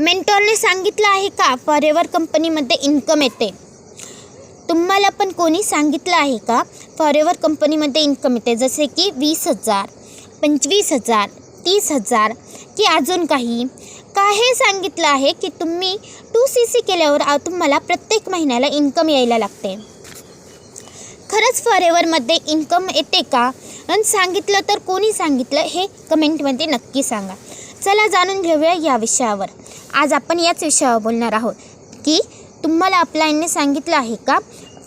मेंटॉरने सांगितलं आहे का? फॉरेवर कंपनीमध्ये इन्कम येते. तुम्हाला पण कोणी सांगितलं आहे का? फॉरेवर कंपनीमध्ये इन्कम येते. जसे की वीस हजार पंचवीस हजार तीस हजार की अजून काही. का हे सांगितलं आहे की तुम्ही टू सी सी केल्यावर तुम्हाला प्रत्येक महिन्याला इन्कम यायला लागते. खरंच फॉरेवरमध्ये इन्कम येते का? आणि सांगितलं तर कोणी सांगितलं? हे कमेंटमध्ये नक्की सांगा. चला जाणून घेऊया या विषयावर. आज आपण याच विषयावर बोलणार आहोत की तुम्हाला आपल्याने सांगितलं आहे का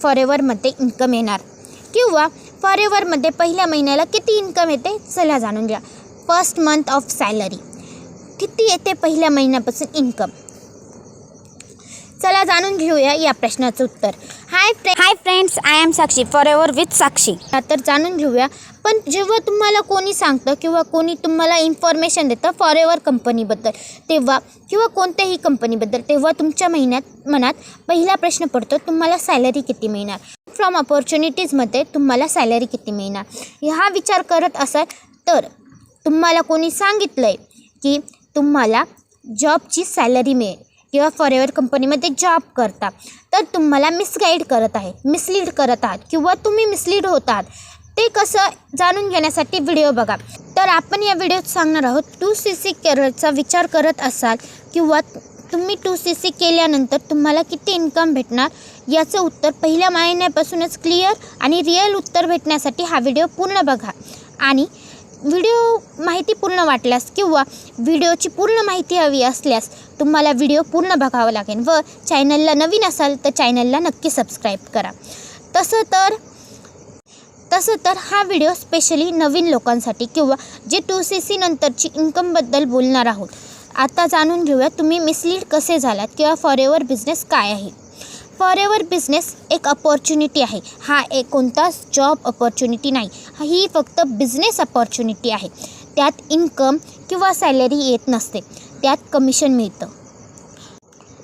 फॉरेवरमध्ये इन्कम येणार? किंवा फॉरेवरमध्ये पहिल्या महिन्याला किती इन्कम येते? चला जाणून घ्या. फर्स्ट मंथ ऑफ सॅलरी किती येते पहिल्या महिन्यापासून इन्कम चला जाणून घेऊया या प्रश्नाचं उत्तर. Hi hi friends I am Sakshi forever with Sakshi तर जाणून घेऊया. पण जेव्हा तुम्हाला कोणी सांगतं किंवा कोणी तुम्हाला इन्फॉर्मेशन देतं फॉर एव्हर कंपनीबद्दल तेव्हा किंवा कोणत्याही कंपनीबद्दल तेव्हा तुमच्या महिन्यात मनात पहिला प्रश्न पडतो तुम्हाला सॅलरी किती मिळणार? फ्रॉम ऑपॉर्च्युनिटीजमध्ये तुम्हाला सॅलरी किती मिळणार? हा विचार करत असाल तर तुम्हाला कोणी सांगितलं आहे की तुम्हाला जॉबची सॅलरी मिळेल. किंवा फॉरेवर कंपनीमध्ये जॉब करता. तर तुम्हाला मिसगाईड करत आहे मिसलीड करत आहात किंवा तुम्ही मिसलीड होत आहात ते कसं जाणून घेण्यासाठी व्हिडिओ बघा. तर आपण या व्हिडिओत सांगणार आहोत टू सी सी केअरचा विचार करत असाल किंवा तुम्ही टू सी सी केल्यानंतर तुम्हाला किती इन्कम भेटणार याचं उत्तर पहिल्या महिन्यापासूनच क्लिअर आणि रिअल उत्तर भेटण्यासाठी हा व्हिडिओ पूर्ण बघा. आणि व्हिडिओ माहिती पूर्ण वाटल्यास किंवा व्हिडिओची पूर्ण माहिती हवी असल्यास तुम्हाला व्हिडिओ पूर्ण बघावं लागेल व चॅनलला नवीन असाल तर चॅनलला नक्की सबस्क्राईब करा. तसं तर तसं तर हा व्हिडिओ स्पेशली नवीन लोकांसाठी किंवा जे टू सी सी नंतरची इन्कमबद्दल बोलणार आहोत. आता जाणून घेऊया तुम्ही मिसलीड कसे झालात किंवा फॉरेवर बिझनेस काय आहे. फॉरेवर बिझनेस एक अपॉर्च्युनिटी आहे. हा एक कोणताच जॉब अपॉर्च्युनिटी नाही. ही फक्त बिझनेस अपॉर्च्युनिटी आहे. त्यात इन्कम किंवा सॅलरी येत नसते. त्यात कमिशन मिळतं.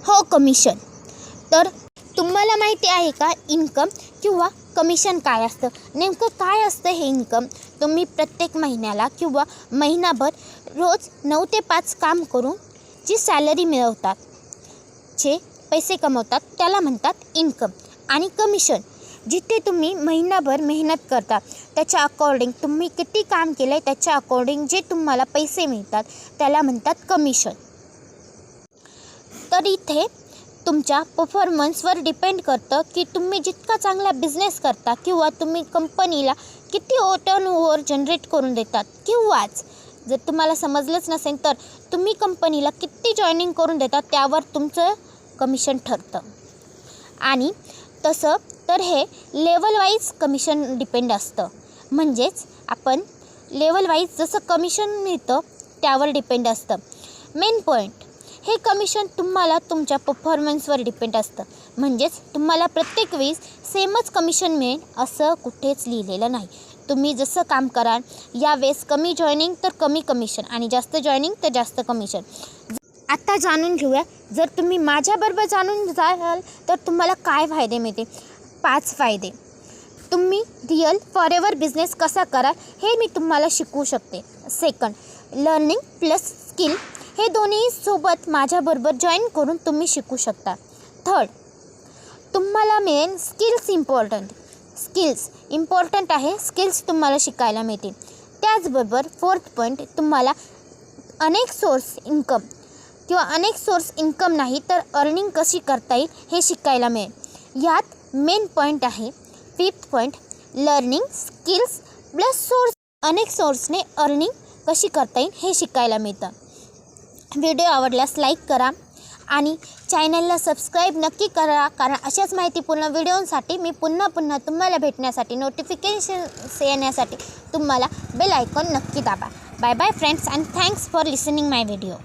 हो कमिशन तर तुम्हाला माहिती आहे का इन्कम किंवा कमिशन काय असतं? नेमकं काय असतं हे इन्कम तुम्ही प्रत्येक महिन्याला किंवा महिनाभर रोज नऊ ते पाच काम करून जी सॅलरी मिळवतात जे पैसे कमवतात त्याला म्हणतात इन्कम आणि कमिशन जिथे तुम्ही महिनाभर मेहनत करता त्याच्या अकॉर्डिंग तुम्ही किती काम केलं आहे त्याच्या अकॉर्डिंग जे तुम्हाला पैसे मिळतात त्याला म्हणतात कमिशन तर इथे तुमच्या परफॉर्मन्सवर डिपेंड करतं की तुम्ही जितका चांगला बिझनेस करता किंवा तुम्ही कंपनीला किती टर्न ओव्हर जनरेट करून देतात किंवाच जर तुम्हाला समजलंच नसेल तर तुम्ही कंपनीला किती जॉईनिंग करून देतात त्यावर तुमचं कमिशन ठरतं. आणि तसं तर हे लेवलवाईज कमिशन डिपेंड असतं. म्हणजेच आपण लेवलवाईज जसं कमिशन मिळतं त्यावर डिपेंड असतं. मेन पॉईंट हे कमिशन तुम्हाला तुमच्या परफॉर्मन्सवर डिपेंड असतं. म्हणजेच तुम्हाला प्रत्येक वेळेस सेमच कमिशन मिळेल असं कुठेच लिहिलेलं नाही. तुम्ही जसं काम कराल यावेळेस कमी जॉईनिंग तर कमी कमिशन आणि जास्त जॉईनिंग तर जास्त कमिशन आत्ता जाणून घेऊया. जर तुम्ही माझ्याबरोबर जाणून जाल तर तुम्हाला काय फायदे मिळते पाच फायदे. तुम्ही रिअल फॉरेवर बिझनेस कसा कराल हे मी तुम्हाला शिकवू शकते. सेकंड लर्निंग प्लस स्किल हे दोन्ही सोबत माझ्याबरोबर जॉईन करून तुम्ही शिकू शकता. थर्ड तुम्हाला मिळेल स्किल्स इम्पॉर्टंट स्किल्स इम्पॉर्टंट आहे स्किल्स तुम्हाला शिकायला मिळतील. त्याचबरोबर फोर्थ पॉईंट तुम्हाला अनेक सोर्स इन्कम किंवा अनेक सोर्स इन्कम नाही तर अर्निंग कशी करता येईल हे शिकायला मिळेल. यात मेन पॉईंट आहे. Fifth point learning skills plus source अनेक सोर्सने अर्निंग कशी करता येईल हे शिकायला मिळतं. व्हिडिओ आवडल्यास लाईक करा आणि चॅनलला सबस्क्राईब नक्की करा कारण अशाच माहितीपूर्ण व्हिडिओंसाठी मी पुन्हा पुन्हा तुम्हाला भेटण्यासाठी नोटिफिकेशन्स येण्यासाठी तुम्हाला बेल आयकॉन नक्की दाबा. Bye bye friends and thanks for listening my video